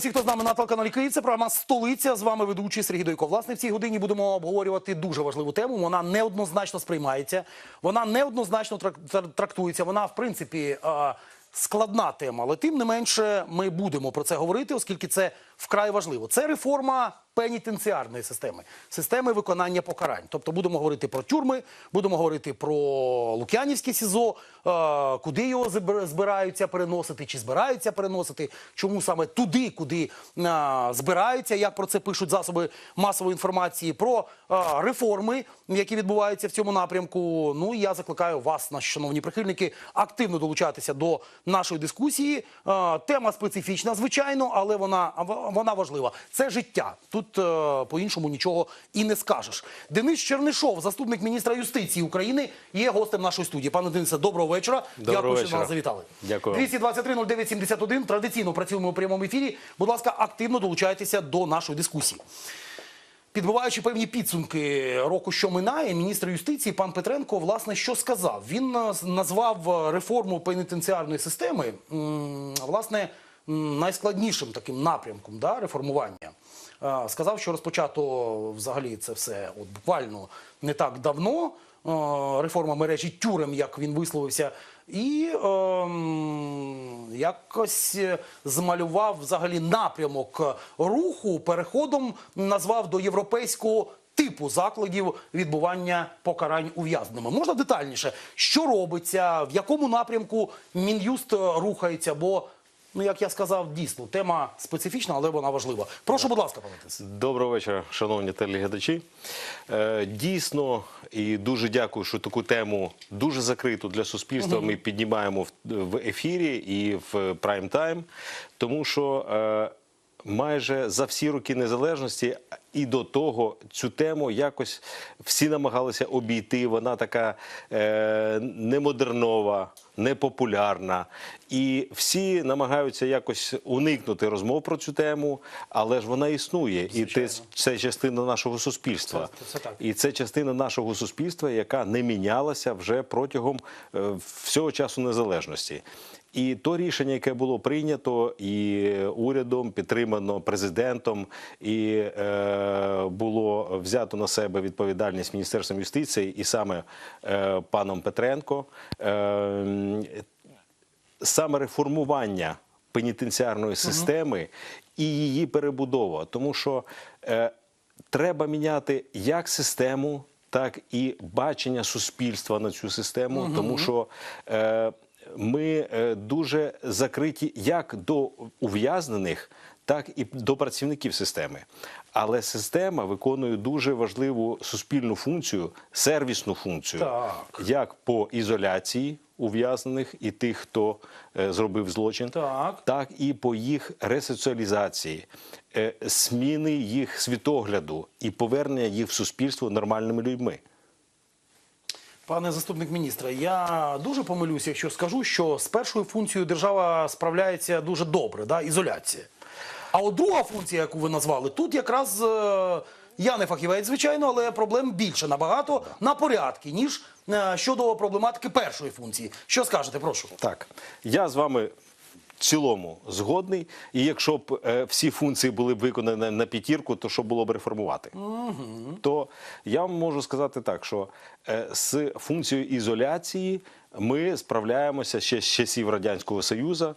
Всіх, хто з нами на телеканалі Київ. Це програма Столиця. З вами ведучий Сергій Дойко. Власне, в цій годині будемо обговорювати дуже важливу тему. Вона неоднозначно сприймається, вона неоднозначно трак- тр- трактується. Вона, в принципі, е, складна тема, але тим не менше ми будемо про це говорити, оскільки це вкрай важливо. Це реформа пенітенціарної системи, системи виконання покарань. Тобто будемо говорити про тюрми, будемо говорити про Лук'янівське СІЗО, е, куди його збир- збираються переносити, чи збираються переносити, чому саме туди, куди е, збираються, як про це пишуть засоби масової інформації, про е, реформи, які відбуваються в цьому напрямку. Ну і я закликаю вас, наші шановні прихильники, активно долучатися до нашої дискусії. Тема специфічна, звичайно, але вона, вона важлива. Це життя. Тут е, по-іншому нічого і не скажеш. Денис Чернишов, заступник міністра юстиції України, є гостем нашої студії. Пане Денисе, доброго вечора. Доброго Дякую, що вечора. нас завітали. Дякую. 223 09 71. Традиційно працюємо у прямому ефірі. Будь ласка, активно долучайтеся до нашої дискусії. Підбиваючи певні підсумки року, що минає, міністр юстиції пан Петренко власне що сказав? Він е, назвав е, реформу пенітенціарної системи власне найскладнішим таким напрямком да, реформування. Сказав, що розпочато взагалі це все от буквально не так давно. Реформа мережі тюрем, як він висловився, і ем, якось е, змалював взагалі напрямок руху переходом назвав до європейського типу закладів відбування покарань ув'язненими. Можна детальніше, що робиться, в якому напрямку мін'юст рухається? Бо, ну як я сказав, дійсно тема специфічна, але вона важлива. Прошу, будь ласка, пане Тис. Доброго вечора, шановні телеглядачі. Е, Дійсно, і дуже дякую, що таку тему дуже закриту для суспільства ми піднімаємо в, в ефірі і в прайм-тайм, тому що е, майже за всі роки незалежності і до того цю тему якось всі намагалися обійти. Вона така е, немодернова, непопулярна. І всі намагаються якось уникнути розмов про цю тему, але ж вона існує, і це, це частина нашого суспільства. Це- це. І це частина нашого суспільства, яка не мінялася вже протягом е, всього часу незалежності. І то рішення, яке було прийнято і урядом, підтримано президентом, і е, було взято на себе відповідальність Міністерством юстиції, і саме е, паном Петренко, е, саме реформування пенітенціарної системи і її перебудова, тому що е, треба міняти як систему, так і бачення суспільства на цю систему, тому що е, ми е, дуже закриті як до ув'язнених. Так і до працівників системи, але система виконує дуже важливу суспільну функцію, сервісну функцію, Так. як по ізоляції ув'язнених і тих, хто е, зробив злочин, Так. так і по їх ресоціалізації, е, зміни їх світогляду і повернення їх в суспільство нормальними людьми. Пане заступник міністра, я дуже помилюся, якщо скажу, що з першою функцією держава справляється дуже добре, да, ізоляція. А от друга функція, яку ви назвали, тут якраз е, я не фахівець, звичайно, але проблем більше набагато на порядки, ніж е, щодо проблематики першої функції. Що скажете, прошу? Так, я з вами в цілому згодний. І якщо б е, всі функції були б виконані на п'ятірку, то що було б реформувати? То я вам можу сказати так, що е, з функцією ізоляції ми справляємося ще з часів Радянського Союзу.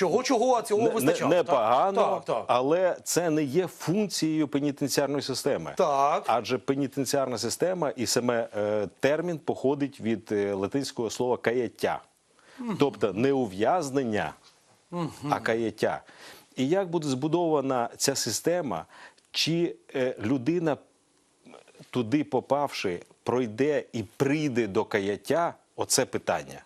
Чого, чого, а цього Не- вистачало? Не, так? непогано, Так, так. але це не є функцією пенітенціарної системи. Так. Адже пенітенціарна система і саме е, термін походить від е, латинського слова каяття, тобто не ув'язнення, а каяття. І як буде збудована ця система, чи е, людина, туди попавши, пройде і прийде до каяття, оце питання.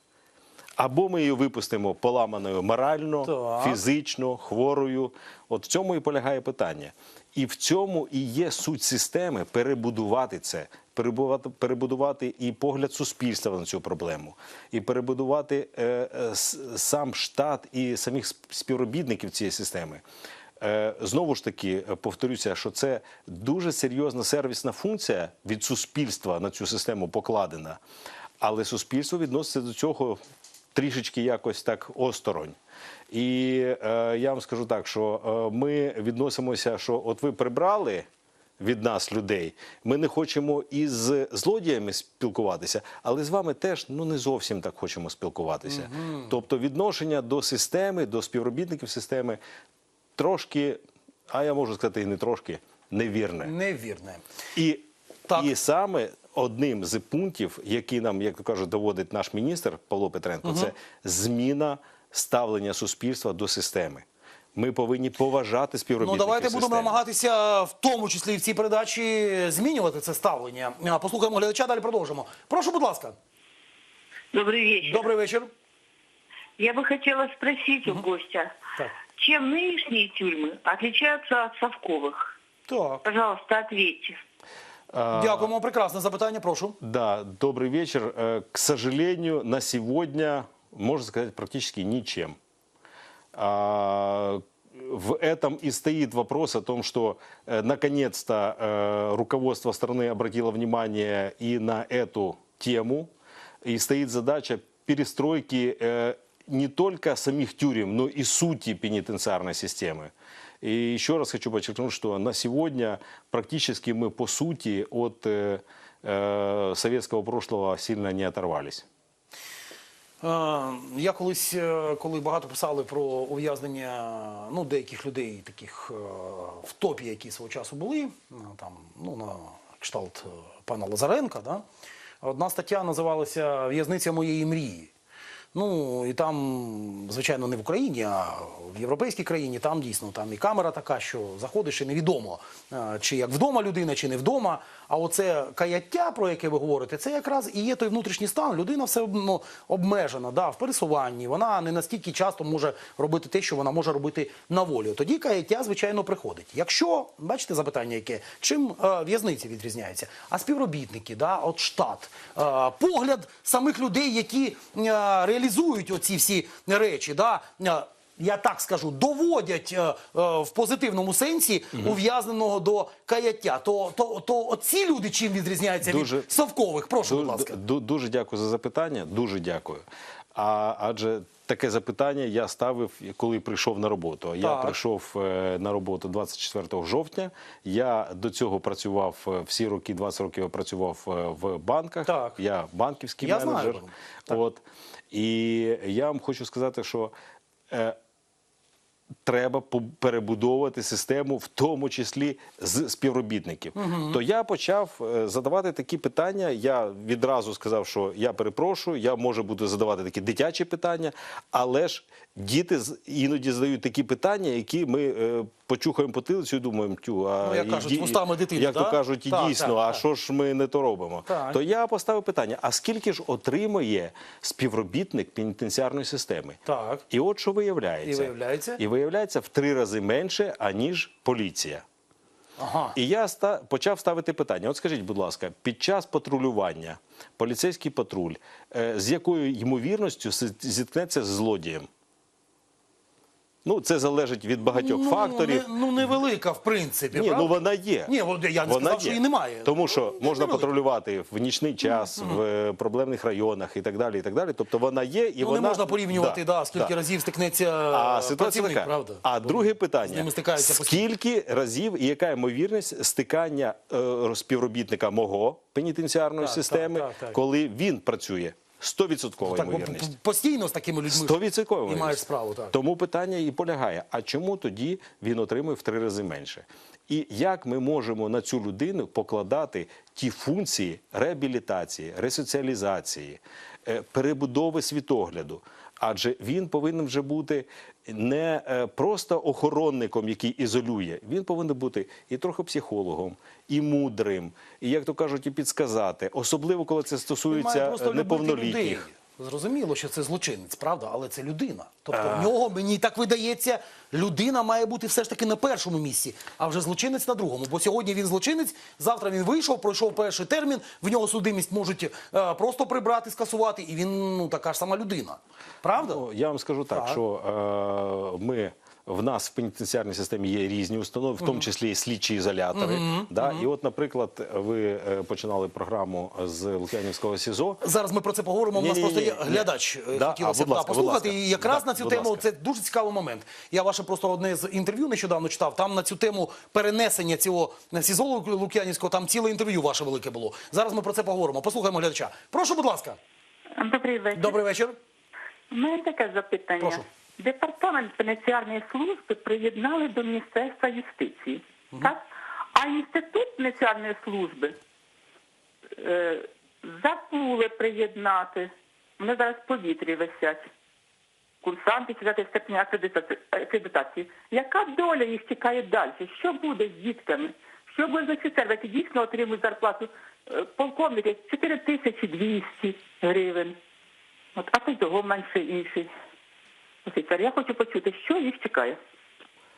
Або ми її випустимо поламаною морально, Так. фізично, хворою. От в цьому і полягає питання. І в цьому і є суть системи перебудувати це, перебудувати, перебудувати і погляд суспільства на цю проблему, і перебудувати е, е, сам штат і самих співробітників цієї системи. Е, Знову ж таки, повторюся, що це дуже серйозна сервісна функція від суспільства на цю систему покладена. Але суспільство відноситься до цього трішечки якось так осторонь. І е, я вам скажу так, що е, ми відносимося, що от ви прибрали від нас людей. Ми не хочемо із злодіями спілкуватися, але з вами теж ну не зовсім так хочемо спілкуватися. Тобто відношення до системи, до співробітників системи трошки, а я можу сказати, і не трошки, невірне. Невірне. І, Так. і саме одним з пунктів, які нам, як то кажуть, доводить наш міністр Павло Петренко, це зміна ставлення суспільства до системи. Ми повинні поважати Ну співробітників давайте будемо системи. намагатися, в тому числі і в цій передачі, змінювати це ставлення. А, Послухаємо глядача, далі продовжимо. Прошу, будь ласка. Добрый вечер. Добрий вечір. Я бы хотела спросить у гостя, Так. чем нынешние тюрьмы отличаются от совковых? Так. Пожалуйста, ответьте. Дякуємо. Прекрасне запитання. Прошу. Да, добрый вечер. Э, К сожалению, на сегодня, можно сказать, практически ничем. А, В этом и стоит вопрос о том, что э, наконец-то э, руководство страны обратило внимание и на эту тему. И стоит задача перестройки э, не только самих тюрем, но и сути пенитенциарной системы. И еще раз хочу подчеркнуть, что на сегодня практически мы по сути от э, э, советского прошлого сильно не оторвались. Е, Я колись, е, коли багато писали про ув'язнення ну, деяких людей, таких е, в топі, які свого часу були, ну, там, ну, на кшталт е, пана Лазаренка, да? одна стаття називалася В'язниця моєї мрії. Ну і там, звичайно, не в Україні, а в європейській країні. Там дійсно там і камера така, що заходиш і невідомо, е, чи як вдома людина, чи не вдома. А оце каяття, про яке ви говорите, це якраз і є той внутрішній стан. Людина все ну, обмежена да, в пересуванні. Вона не настільки часто може робити те, що вона може робити на волі. Тоді каяття, звичайно, приходить. Якщо бачите запитання, яке чим е, в'язниці відрізняються, а співробітники, да, от штат, е, погляд самих людей, які е, реалізують оці всі речі, да, е, я так скажу, доводять е, е, в позитивному сенсі ув'язненого до каяття. То, то, то оці люди чим відрізняються Дуже- від совкових? Прошу, будь ласка. Дуже дякую за запитання. Дуже дякую. А адже таке запитання я ставив, коли прийшов на роботу. Я прийшов е, на роботу 24 жовтня. Я до цього працював е, всі роки, 20 років я працював в банках. Так. Я банківський Я менеджер. вам. От. І я вам хочу сказати, що. Треба перебудовувати систему, в тому числі з співробітників. То я почав е, задавати такі питання. Я відразу сказав, що я перепрошую, я може буду задавати такі дитячі питання, але ж діти іноді задають такі питання, які ми е, почухаємо потилицю і думаємо, тю, а Ну, як і кажуть, вустами дитини, як да? то кажуть, і Так, дійсно, так, а так. що ж ми не то робимо? Так. То я поставив питання: а скільки ж отримує співробітник пенітенціарної системи? Так. І от що виявляється. І виявляється? І виявляється в три рази менше, аніж поліція. Ага. І я ста- почав ставити питання. От скажіть, будь ласка, під час патрулювання поліцейський патруль е, з якою ймовірністю зіткнеться з злодієм? Ну, це залежить від багатьох ну, факторів. Не, ну, невелика, в принципі. Ні, правда? ну вона є. Ні, от я не Вона сказав, що її немає. Тому що Ну, можна невелика. патрулювати в нічний час, в е, проблемних районах і так далі. І так далі. Тобто вона є і Ну, вона не можна порівнювати, да, скільки да. разів стикнеться А е, ситуація така. правда? А Бо друге питання: постійно. скільки разів і яка ймовірність стикання е, співробітника мого пенітенціарної Так, системи, так, так, так. коли він працює? 100% Так, ймовірність. постійно з такими людьми 100% і маєш справу. Так. Тому питання і полягає: а чому тоді він отримує в три рази менше? І як ми можемо на цю людину покладати ті функції реабілітації, ресоціалізації, е, перебудови світогляду? Адже він повинен вже бути не е, просто охоронником, який ізолює, він повинен бути і трохи психологом, і мудрим, і як то кажуть, і підсказати, особливо коли це стосується е, неповнолітніх. Зрозуміло, що це злочинець, правда, але це людина. Тобто А. в нього, мені так видається, людина має бути все ж таки на першому місці, а вже злочинець на другому. Бо сьогодні він злочинець, завтра він вийшов, пройшов перший термін, в нього судимість можуть е, просто прибрати, скасувати, і він ну така ж сама людина. Правда? Ну, я вам скажу так, Так. що е, ми в нас в пенітенціарній системі є різні установи, в тому числі і слідчі ізолятори. Да? І от, наприклад, ви е, починали програму з Лук'янівського СІЗО. Зараз ми про це поговоримо. У нас просто є глядач. е, Да? Хотілося б будь да, ласка, будь послухати. ласка. І якраз Да, на цю будь тему ласка. це дуже цікавий момент. Я ваше просто одне з інтерв'ю нещодавно читав. Там на цю тему перенесення цього СІЗО Лу- Лук'янівського, там ціле інтерв'ю ваше велике було. Зараз ми про це поговоримо. Послухаємо глядача. Прошу, будь ласка. Добрий вечір. Добрий вечір. У мене таке запитання. Прошу. Департамент пенітенціарної служби приєднали до Міністерства юстиції. Так? А інститут пенітенціарної служби е, забули приєднати. Вони зараз в повітрі висять. Курсанти читати степені акредитації. Яка доля їх чекає далі? Що буде з дітками? Що буде з офіцерами, які дійсно отримують зарплату е, полковники 4200 гривень. От, а то цього менше інший офіцер. Я хочу почути, що їх чекає.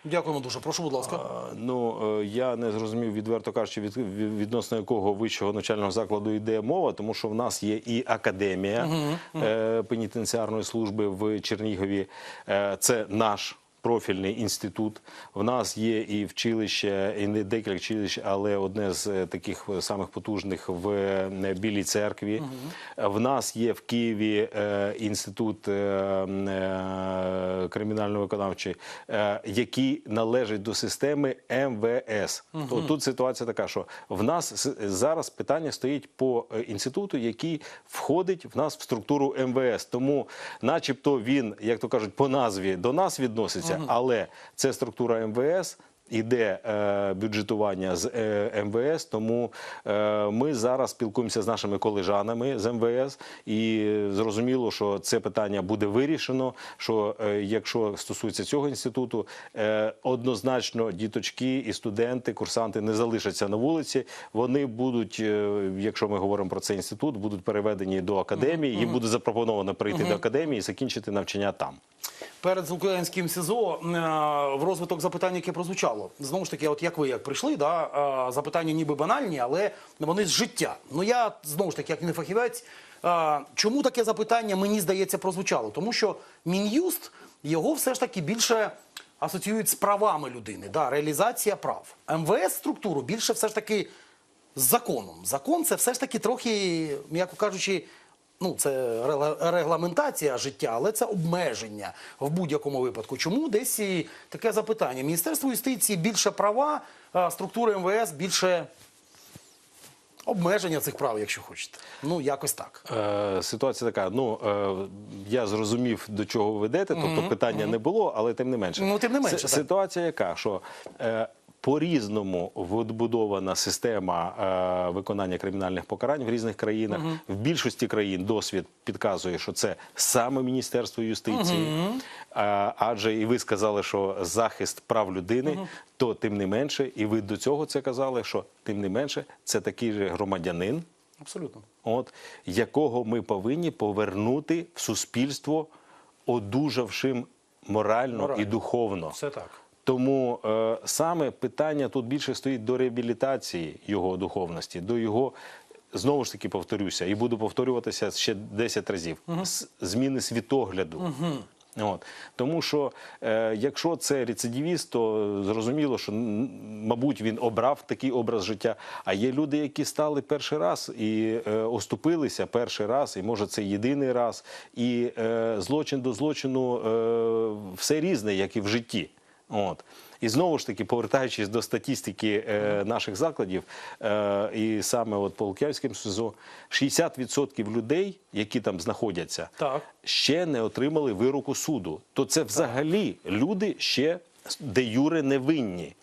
Дякуємо дуже. Прошу, будь ласка. Ну е, я не зрозумів, відверто кажучи, від, від- відносно якого вищого навчального закладу йде мова, тому що в нас є і академія е, пенітенціарної служби в Чернігові. Е, це наш. Профільний інститут. В нас є і вчилище, і не декілька вчилищ, але одне з е, таких е, самих потужних в е, Білій церкві. В нас є в Києві інститут кримінально-виконавчий, який належить до системи МВС. То тут ситуація така, що в нас зараз питання стоїть по інституту, який входить в нас в структуру МВС. Тому, начебто, він, як то кажуть, по назві до нас відноситься, але це структура МВС. Іде е, бюджетування з е, МВС, тому е, ми зараз спілкуємося з нашими колежанами з МВС, і зрозуміло, що це питання буде вирішено. Що якщо стосується цього інституту, однозначно діточки і студенти, курсанти не залишаться на вулиці. Вони будуть, якщо ми говоримо про цей інститут, будуть переведені до академії. Їм буде запропоновано прийти до академії і закінчити навчання там. Перед Лук'янським СІЗО в розвиток запитань, яке прозвучало. Знову ж таки, от як ви як прийшли, да, запитання ніби банальні, але вони з життя. Ну я знову ж таки, як не фахівець, чому таке запитання мені здається прозвучало? Тому що Мін'юст його все ж таки більше асоціюють з правами людини, да, реалізація прав. МВС структуру більше все ж таки з законом. Закон це все ж таки трохи, м'яко кажучи, ну це регла- регламентація життя, але це обмеження в будь-якому випадку. Чому десь і таке запитання? Міністерство юстиції більше права, а структура МВС більше обмеження цих прав, якщо хочете. Ну якось так. Е, Ситуація така. Ну е, я зрозумів, до чого ви ведете. Тобто питання не було, але тим не менше. Ну, тим не менше, С- так. Ситуація яка, що е, по-різному відбудована система е, виконання кримінальних покарань в різних країнах. В більшості країн досвід підказує, що це саме Міністерство юстиції. Е, адже і ви сказали, що захист прав людини, то тим не менше, і ви до цього це казали, що тим не менше це такий же громадянин Абсолютно. от, якого ми повинні повернути в суспільство одужавшим морально, Морально. і духовно. Все так. Тому е, саме питання тут більше стоїть до реабілітації його духовності, до його. Знову ж таки повторюся, і буду повторюватися ще 10 разів. з- Зміни світогляду. От. Тому що е, якщо це рецидивіст, то зрозуміло, що мабуть він обрав такий образ життя. А є люди, які стали перший раз і е, оступилися перший раз, і може це єдиний раз. І е, злочин до злочину е, все різне, як і в житті. От. І знову ж таки, повертаючись до статистики е, наших закладів, е, і саме от по Лук'янському СИЗО, 60% людей, які там знаходяться, Так. ще не отримали вироку суду. То це взагалі люди ще де юре невинні.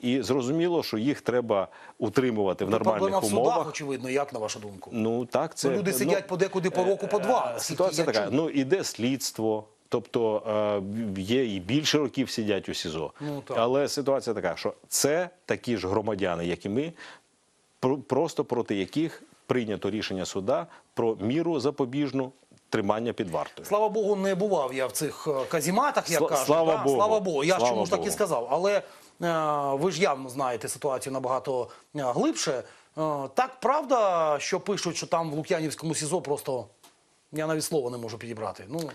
І зрозуміло, що їх треба утримувати в Проблема нормальних в судах, умовах. очевидно, як на вашу думку? Ну так, це Ну, люди сидять подекуди по року, по два. Ситуація така. чув. Ну іде слідство. Тобто е, є і більше років сидять у СІЗО. Ну, так. Але ситуація така, що це такі ж громадяни, як і ми, про- просто проти яких прийнято рішення суда про міру запобіжну тримання під вартою. Слава Богу, не бував я в цих е, казіматах, як Сла- кажуть. слава да? Богу. Слава Богу. Я Слава чому ж так і сказав. Але е, ви ж явно знаєте ситуацію набагато е, глибше. Е, так правда, що пишуть, що там в Лук'янівському СІЗО просто я навіть слова не можу підібрати. Ну,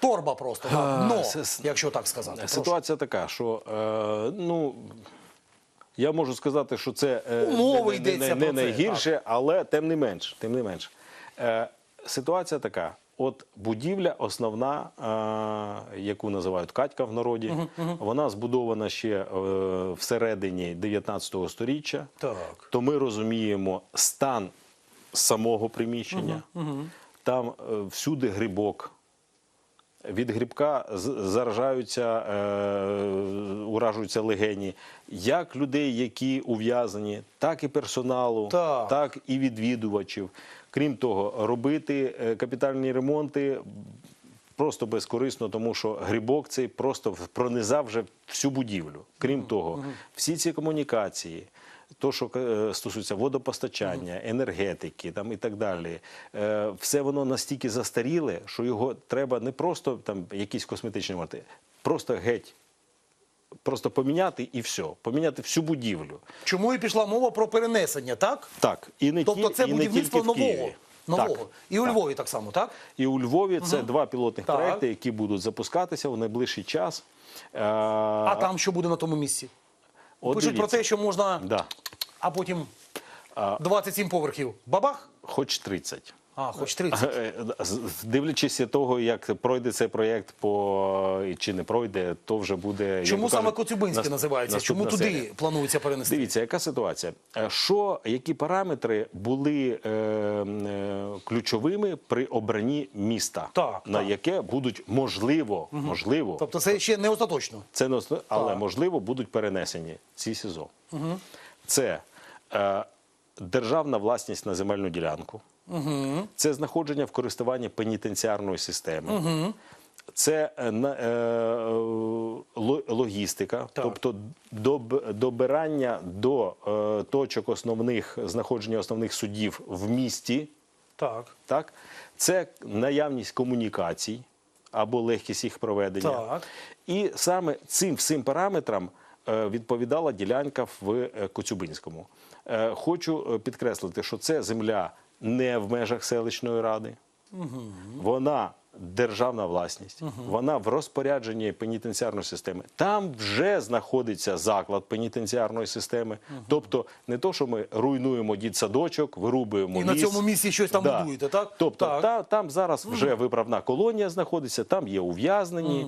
торба просто, дно, с- якщо так сказати. Прошу. Ситуація така, що е, ну. Я можу сказати, що це е, Умови не, не, не, не найгірше, але тим не менш. Тим не менш. Е, ситуація така: от будівля основна, е, яку називають Катька в народі, вона збудована ще е, всередині 19 століття. Так. То ми розуміємо стан самого приміщення. Там е, всюди грибок. Від грибка заражаються, е, уражуються легені як людей, які ув'язані, так і персоналу, Так. і відвідувачів. Крім того, робити е, капітальні ремонти просто безкорисно, тому що грибок цей просто пронизав вже всю будівлю. Крім того, всі ці комунікації. То, що е, стосується водопостачання, енергетики там, і так далі, е, все воно настільки застаріле, що його треба не просто там якісь косметичні моменти, просто геть. Просто поміняти і все. Поміняти всю будівлю. Чому і пішла мова про перенесення, так? Так, і не Тобто це і не будівництво тільки нового. Нового. Так, І у так. Львові так само, так? І у Львові це два пілотних Так. проекти, які будуть запускатися в найближчий час. Е, А там що буде на тому місці? От Пишуть про дивіться. те, що можна, Да. а потім 27 поверхів. Бабах? Хоч 30. А, хоч 30. Е, Дивлячись того, як пройде цей проєкт по чи не пройде, то вже буде Чому то саме Коцюбинське нас- називається? Чому туди серія. планується перенести? Дивіться, яка ситуація? Е, Що, які параметри були е, е, ключовими при обранні міста, Так, на так. яке будуть можливо, можливо, Тобто це ще не остаточно. це не основ- але Так. можливо будуть перенесені ці СІЗО. Це е, державна власність на земельну ділянку, це знаходження в користуванні пенітенціарної системи. Це е, е, е, логістика, Так. тобто доб- добирання до е, точок основних знаходження основних судів в місті, Так. так? Це наявність комунікацій або легкість їх проведення. Так. І саме цим всім параметрам е, відповідала ділянка в е, Коцюбинському. Е, Хочу е, підкреслити, що це земля не в межах селищної ради. Вона державна власність, вона в розпорядженні пенітенціарної системи. Там вже знаходиться заклад пенітенціарної системи. Тобто не то, що ми руйнуємо дітсадочок, вирубуємо І на цьому місці щось там будуєте, так? Тобто Так. Та, там зараз вже виправна колонія знаходиться, там є ув'язнені.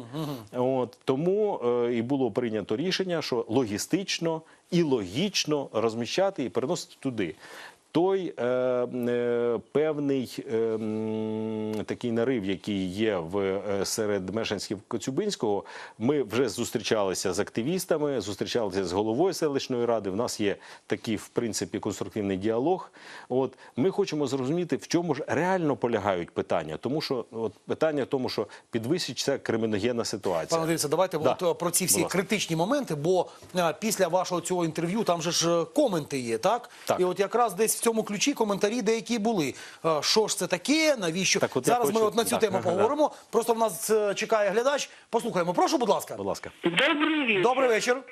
От, тому е, і було прийнято рішення, що логістично і логічно розміщати і переносити туди. Той е, е, певний е, такий нарив, який є в е, серед мешканців Коцюбинського, ми вже зустрічалися з активістами, зустрічалися з головою селищної ради. В нас є такий, в принципі, конструктивний діалог. От ми хочемо зрозуміти, в чому ж реально полягають питання, тому що от питання в тому, що підвищить це криміногенна ситуація. Пане Дивіться, давайте Да. от, е, про ці всі ласка. критичні моменти, бо е, після вашого цього інтерв'ю там же ж коменти є, так? Так. І от якраз десь в цьому ключі коментарі деякі були. Е, Що ж це таке? Навіщо? Так от зараз? Зараз ми от на цю так, тему ага, да. поговоримо. Просто в нас е, чекає глядач. Послухаємо. Прошу, будь ласка. Будь ласка. добрий вечір. Добрий вечір.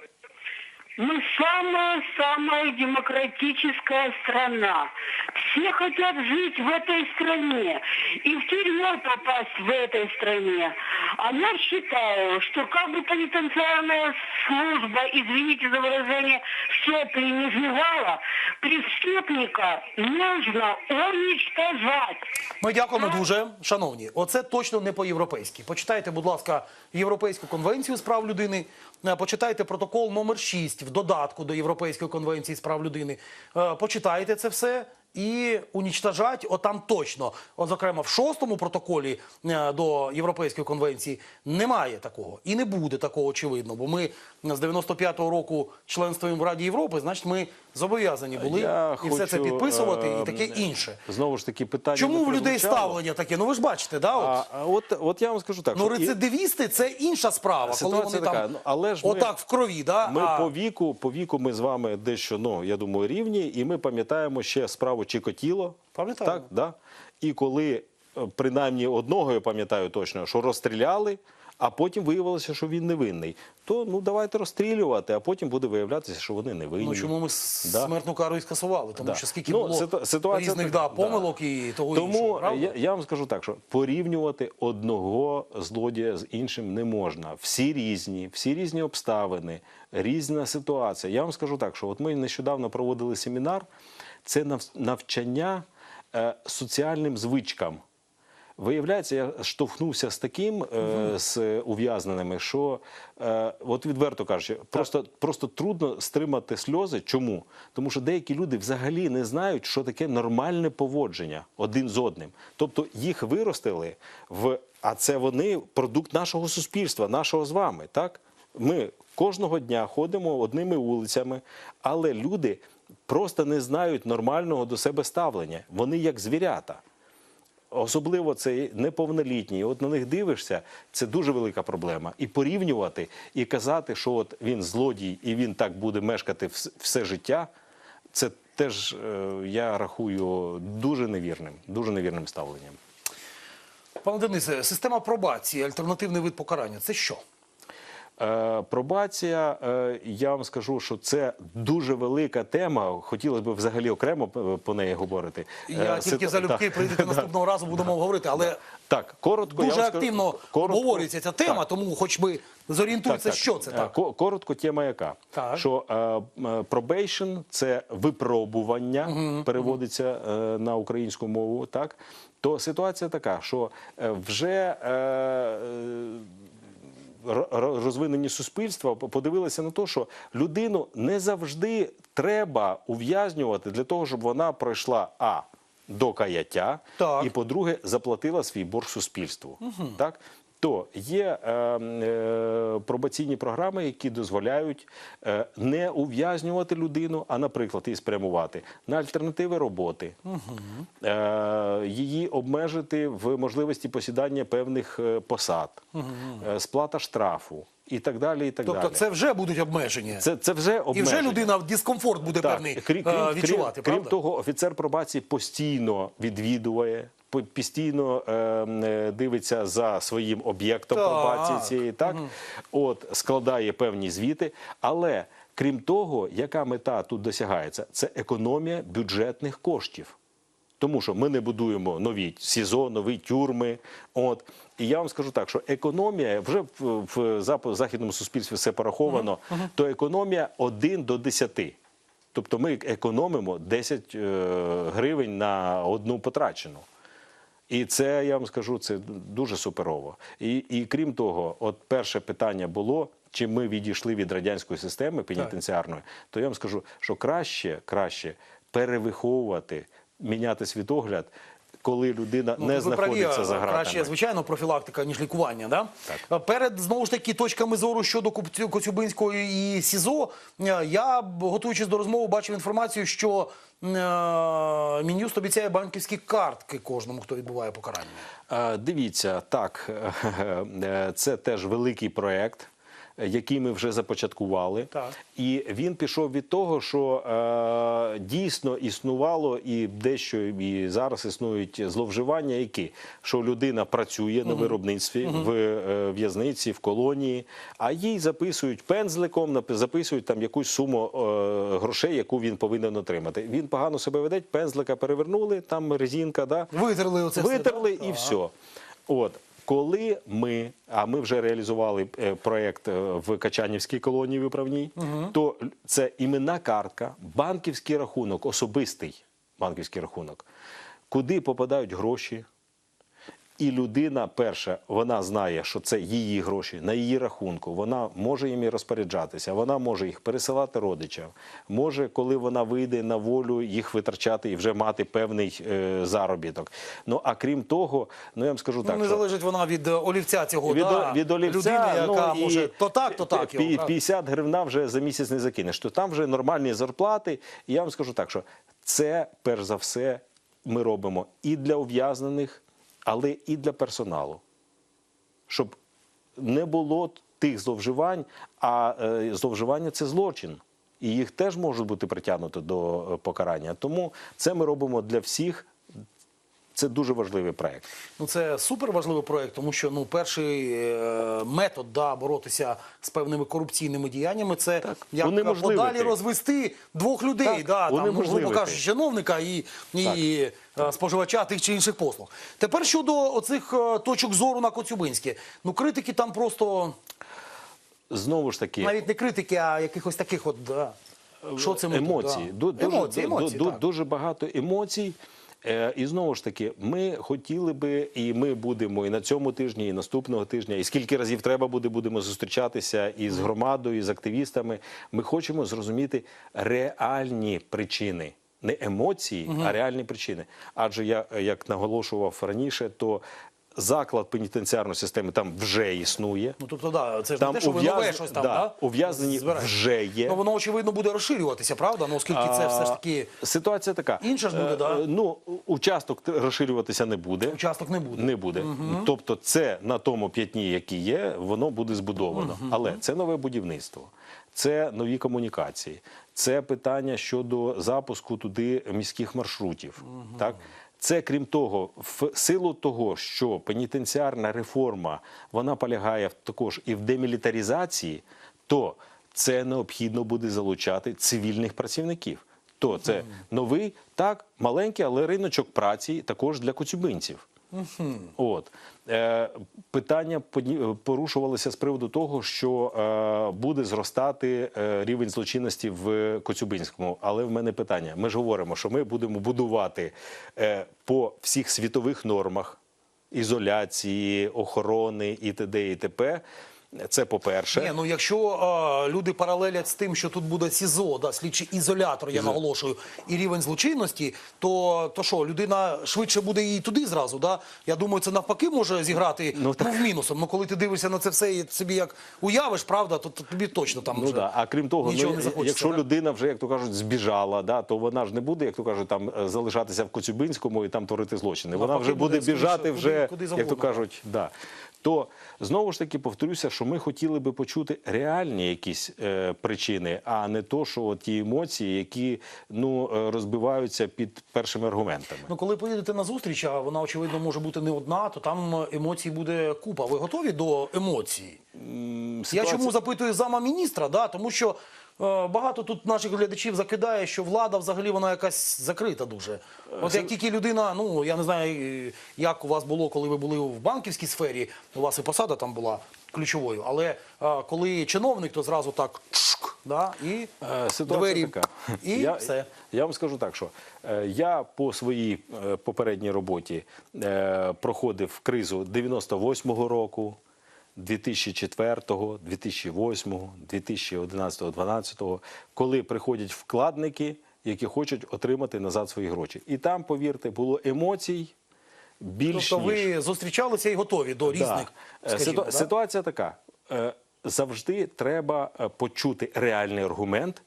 Мы самая-самая демократическая страна. Все хотят жить в этой стране и в тюрьму попасть в этой стране. А я считаю, что как бы пенитенциарная служба, извините за выражение, все это и не знавала, преступника нужно уничтожать. Ми дякуємо дуже, шановні. Оце точно не по-європейськи. Почитайте, будь ласка, Європейську конвенцію з прав людини. Е, Почитайте протокол номер 6 в додатку до Європейської конвенції з прав людини. Е, Почитайте це все. І унічтажать отам точно. От, зокрема, в шостому протоколі е, до Європейської конвенції немає такого і не буде такого очевидно. Бо ми з 95-го року членствуємо в Раді Європи, значить, ми зобов'язані були Я і все це підписувати, е, і таке інше. Знову ж таки, питання Чому в людей ставлення таке? Ну ви ж бачите, да? От. А, от, от я вам скажу так. ну і- рецидивісти це інша справа, коли вони така, там ну, але ж ми- отак в крові, да? Ми а, по віку, по віку ми з вами дещо, ну я думаю, рівні, і ми пам'ятаємо ще справу Чикотіло. Пам'ятаємо. Так, да? І коли е, принаймні одного я пам'ятаю точно, що розстріляли, а потім виявилося, що він невинний. То ну давайте розстрілювати, а потім буде виявлятися, що вони невинні. Ну чому ми Да. смертну кару і скасували? Тому Да. що скільки Ну, було ситуація різних да, да. помилок і того Тому іншого. правда? я, я вам скажу так, що порівнювати одного злодія з іншим не можна. Всі різні, всі різні обставини, різна ситуація. Я вам скажу так, що от ми нещодавно проводили семінар. Це навчання е, соціальним звичкам. Виявляється, я штовхнувся з таким е, з ув'язненими, що е, от відверто кажучи, просто, просто трудно стримати сльози. Чому? Тому що деякі люди взагалі не знають, що таке нормальне поводження один з одним. Тобто їх виростили в, а це вони продукт нашого суспільства, нашого з вами. Так ми кожного дня ходимо одними вулицями, але люди просто не знають нормального до себе ставлення. Вони як звірята. Особливо це неповнолітні. От на них дивишся, це дуже велика проблема. І порівнювати, і казати, що от він злодій і він так буде мешкати все життя, це теж е, я рахую дуже невірним, дуже невірним ставленням. Пане Денисе, система пробації, альтернативний вид покарання це що? Е, пробація, е, я вам скажу, що це дуже велика тема. Хотілося б взагалі окремо по неї говорити. Я Е, тільки залюбки прийдете наступного разу, будемо говорити, але Так, коротко я дуже вам активно коротко- обговорюється ця тема, Так. тому хоч би зорієнтується, що це так. Коротко, тема яка? Так. Що м, це випробування, переводиться на українську мову, так? То ситуація така, що вже е, розвинені суспільства подивилися на те, що людину не завжди треба ув'язнювати для того, щоб вона пройшла а до каяття, Так. і по-друге, заплатила свій борг суспільству. Так? То є е, е, пробаційні програми, які дозволяють е, не ув'язнювати людину, а, наприклад, її спрямувати на альтернативи роботи, е, її обмежити в можливості посідання певних е, посад, е, сплата штрафу і так далі. І так Тобто далі. це вже будуть обмеження. це, це вже І обмеження. вже людина дискомфорт буде певний крім, е, відчувати, крім, правда? крім того, офіцер пробації постійно відвідує, постійно е, е, дивиться за своїм об'єктом пробації цієї, так от складає певні звіти. Але крім того, яка мета тут досягається? Це економія бюджетних коштів. Тому що ми не будуємо нові СІЗО, нові тюрми. От і я вам скажу так, що економія вже в, західному суспільстві все пораховано, то економія 1 до 10. Тобто ми економимо 10 е, гривень на одну потрачену. І це я вам скажу, це дуже суперово. І, і крім того, от перше питання було. Чи ми відійшли від радянської системи пенітенціарної, то я вам скажу, що краще, краще перевиховувати, міняти світогляд, коли людина Ну, не ви праві, за гратами. Краще, звичайно, профілактика, ніж лікування. Да? Е, Перед, знову ж таки, точками зору щодо Коцюбинської і СІЗО, е, я, готуючись до розмови, бачив інформацію, що е, Мін'юст обіцяє банківські картки кожному, хто відбуває покарання. Е, Дивіться, так, е, це теж великий проект. Який ми вже започаткували, Так. і він пішов від того, що е, дійсно існувало і дещо і зараз існують зловживання, які що людина працює на виробництві в е, в'язниці, в колонії, а їй записують пензликом, записують там якусь суму е, грошей, яку він повинен отримати. Він погано себе веде, пензлика перевернули, там резинка, да, Витерли оце все, витерли так? і все. От. Коли ми, а ми вже реалізували проект проєкт е, в Качанівській колонії виправній, то це іменна картка, банківський рахунок, особистий банківський рахунок, куди попадають гроші. І людина, перша, вона знає, що це її гроші на її рахунку. Вона може їм і розпоряджатися, вона може їх пересилати родичам, може, коли вона вийде на волю, їх витрачати і вже мати певний е, заробіток. Ну а крім того, ну я вам скажу Ну, так, не що залежить вона від е, олівця цього, від, да? від олівця, людини, яка ну, і може то так, то так. його, пі- 50 гривна вже за місяць не закинеш. То там вже нормальні зарплати. І я вам скажу так, що це перш за все ми робимо і для ув'язнених, але і для персоналу. Щоб не було тих зловживань, а е, зловживання це злочин. І їх теж можуть бути притягнуті до е, покарання. Тому це ми робимо для всіх. Це дуже важливий проект. Ну, це супер важливий проект, тому що ну перший е, метод да, боротися з певними корупційними діяннями це як унеможливити. подалі розвести двох людей, Так, да, там, ну, грубо кажучи, чиновника і, і е, споживача тих чи інших послуг. Тепер щодо оцих е, точок зору на Коцюбинське. Ну, критики там просто Знову ж таки, навіть не критики, а якихось таких от. Да. Що це емоції. да. Дуже, емоції, емоції, ду- так. дуже багато емоцій. Е, І знову ж таки, ми хотіли би, і ми будемо і на цьому тижні, і наступного тижня, і скільки разів треба буде, будемо зустрічатися і з громадою, і з активістами. Ми хочемо зрозуміти реальні причини. Не емоції, а реальні причини. Адже я як наголошував раніше, то заклад пенітенціарної системи там вже існує. Ну, тобто, да, це ж Там не те, що ви нове щось там, да, да, ув'язнені вже є. Ну, воно, очевидно, буде розширюватися, правда? Ну, оскільки це все ж таки Ситуація така. Інша ж буде, Е, да? Ну, участок розширюватися не буде. участок не буде. Не буде. Тобто, це на тому п'ятні, який є, воно буде збудовано. Але це нове будівництво, це нові комунікації, це питання щодо запуску туди міських маршрутів. Так? Це крім того, в силу того, що пенітенціарна реформа вона полягає також і в демілітаризації, то це необхідно буде залучати цивільних працівників. То це новий, так, маленький, але риночок праці також для коцюбинців. От е, питання порушувалися з приводу того, що е, буде зростати е, рівень злочинності в Коцюбинському. Але в мене питання: ми ж говоримо, що ми будемо будувати е, по всіх світових нормах ізоляції, охорони і т.д. і т.п. Це по-перше. Ні, ну якщо е, люди паралелять з тим, що тут буде СІЗО, да, слідчий ізолятор, я наголошую, і рівень злочинності, то, то що, людина швидше буде і туди зразу. Да? Я думаю, це навпаки може зіграти ну, Ну, в мінусом. Ну коли ти дивишся на це все і собі як уявиш, правда, то, то тобі точно там Ну вже да. А крім того, нічого ну, не якщо да? людина вже, як то кажуть, збіжала, да, то вона ж не буде, як то кажуть, там е, залишатися в Коцюбинському і там творити злочини. Вона Навпаки, вже буде буде біжати вже, куди- куди як то кажуть, да. То знову ж таки повторюся, що ми хотіли би почути реальні якісь е, причини, а не то, що ті емоції, які ну е, розбиваються під першими аргументами. Ну, коли поїдете на зустріч, а вона очевидно може бути не одна, то там емоцій буде купа. Ви готові до емоцій? Я чому запитую зама міністра? Да? Тому що багато тут наших глядачів закидає, що влада взагалі вона якась закрита дуже. От як тільки людина, ну я не знаю, е, як у вас було, коли ви були в банківській сфері, у вас і посада там була ключовою, але е, коли чиновник, то зразу так чшк, да? і Е, Ситуація двері, така. і я, все. Я вам скажу так, що е, я по своїй е, попередній роботі е, проходив кризу 98-го року, 2004-го, 2008-го, 2011-го, 12-го, коли приходять вкладники, які хочуть отримати назад свої гроші. І там, повірте, було емоцій більш Тобто ніж. ви зустрічалися і готові до різних Е, скажімо, ситу- да? Ситуація така. Е, Завжди треба е, почути реальний аргумент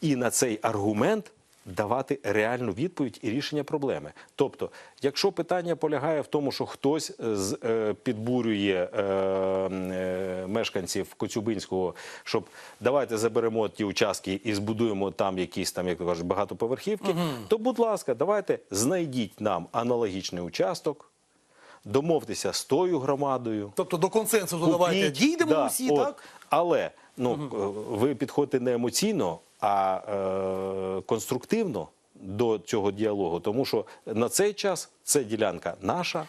і на цей аргумент давати реальну відповідь і рішення проблеми. Тобто, якщо питання полягає в тому, що хтось з, е, підбурює е, е, мешканців Коцюбинського, щоб давайте заберемо ті участки і збудуємо там якісь там, як то кажуть, багатоповерхівки, то, будь ласка, давайте знайдіть нам аналогічний участок. Домовтеся з тою громадою. Тобто до консенсусу Купіть, давайте дійдемо да, усі, от. так? Але ну, е, ви підходите не емоційно, а е, конструктивно до цього діалогу, тому що на цей час це ділянка наша.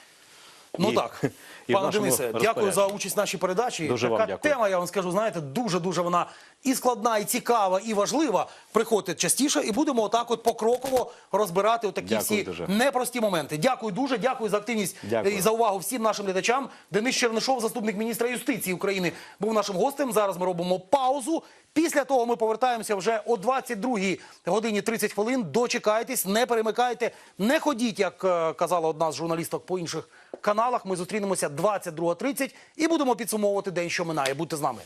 Ну і- так, і пане Денисе, дякую за участь в нашій передачі. Дуже така вам дякую. тема, я вам скажу, знаєте, дуже дуже вона і складна, і цікава, і важлива. Приходьте частіше, і будемо отак, от покроково розбирати отакі Дякую всі дуже. непрості моменти. Дякую дуже, дякую за активність Дякую. і за увагу всім нашим глядачам. Денис Чернишов, заступник міністра юстиції України, був нашим гостем. Зараз ми робимо паузу. Після того ми повертаємося вже о 22 годині 30 хвилин. Дочекайтесь, не перемикайте, не ходіть, як е, казала одна з журналісток по інших каналах. Ми зустрінемося 22.30 і будемо підсумовувати день, що минає. Будьте з нами.